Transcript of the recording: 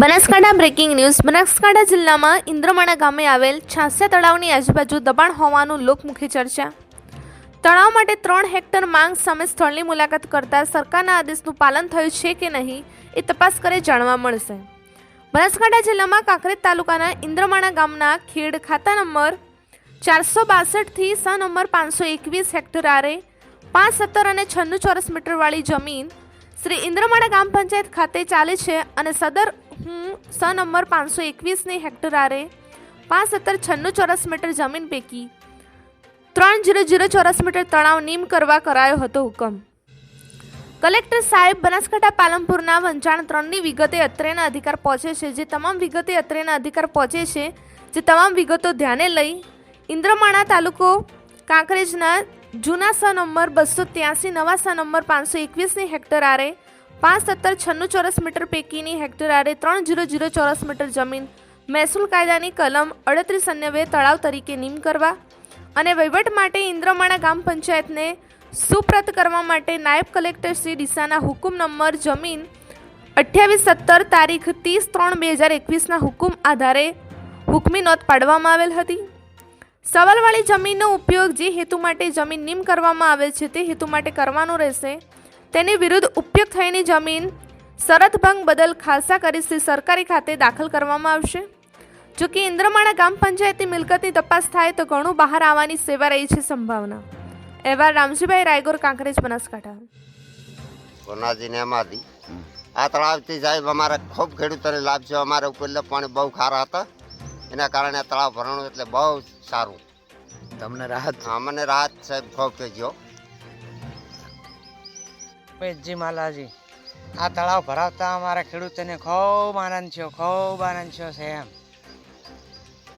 Banaskantha breaking news. Banaskantha જિલ્લામાં ઇન્દ્રમાણા ગામે આવેલ છાસ્યા તળાવની આજુબાજુ દબાણ હોવાનું લોકમુખી ચર્ચા. તળાવ માટે ત્રણ હેક્ટર માંગ સામે સ્થળની મુલાકાત કરતા સરકારના આદેશનું પાલન થયું છે કે નહીં એ તપાસ કરે જાણવા મળશે. બનાસકાંઠા જિલ્લામાં કાંકરેજ તાલુકાના ઇન્દ્રમાણા ગામના ખેડ ખાતા નંબર ચારસો બાસઠથી સ નંબર પાંચસો એકવીસ હેક્ટર આરે પાંચ સત્તર અને છન્નું ચોરસ મીટરવાળી જમીન શ્રી ઇન્દ્રમાળા ગ્રામ પંચાયત ખાતે ચાલે છે અને સદર હું સ નંબર પાંચસો એકવીસની હેક્ટર આરે પાંચ સત્તર છન્નું ચોરસ મીટર જમીન પૈકી ત્રણ જીરો જીરો ચોરસ મીટર તળાવ નીમ કરવા કરાયો હતો હુકમ. કલેક્ટર સાહેબ બનાસકાંઠા પાલનપુરના વંચાણ ત્રણની વિગતે અત્રેના અધિકાર પહોંચે છે. જે તમામ વિગતે અત્રેના અધિકાર પહોંચે છે, જે તમામ વિગતો ધ્યાને લઈ ઇન્દ્રમાણા તાલુકો કાંકરેજના જૂના સ નંબર બસો ત્યાસી, નવા સ નંબર પાંચસો એકવીસની હેક્ટર આરે પાંચ સત્તર છન્નું ચોરસ મીટર પૈકીની હેક્ટર આરે ત્રણ જીરો જીરો ચોરસ મીટર જમીન, મહેસૂલ કાયદાની કલમ અડત્રીસ અન્યવે તળાવ તરીકે નિમ કરવા અને વહીવટ માટે ઇન્દ્રમાણા ગ્રામ પંચાયતને સુપ્રત કરવા માટે નાયબ કલેક્ટર શ્રી ડીસાના હુકુમ નંબર જમીન અઠ્યાવીસ સત્તર તારીખ ત્રીસ ત્રણ બે હજાર એકવીસના હુકુમ આધારે હુકમી નોંધ પાડવામાં આવેલ હતી. સવાલવાળી જમીનનો ઉપયોગ જે હેતુ માટે જમીન નિમ કરવામાં આવે છે તે હેતુ માટે કરવાનો રહેશે. તેની વિરુદ્ધ ઉપયોગ થયેલી જમીન શરત ભંગ બદલ ખાલસા કરી શ્રી સરકારી ખાતે દાખલ કરવામાં આવશે. જો કે ઇન્દ્રમાણા ગ્રામ પંચાયતની મિલકતની તપાસ થાય તો ઘણું બહાર આવવાની સેવા રહી છે સંભાવના. એવા રામજીભાઈ રાયગોર, કાંકરેજ, બનાસકાંઠા. આ તળાવથી સાહેબ અમારે ખૂબ ખેડૂતોને લાભ છે. અમારે ઉપરલે પાણી બહુ ખારા હતા. એના કારણે આ તળાવ ભરણું એટલે બહુ સારું. તમને રાહત. હા મને રાહત સાહેબ ખૂબ થઈ ગયો. પેટજી માલાજી આ તળાવ ભરાવતા અમારા ખેડૂતોને ખૂબ આનંદ થયો ખૂબ આનંદ થયો છે એમ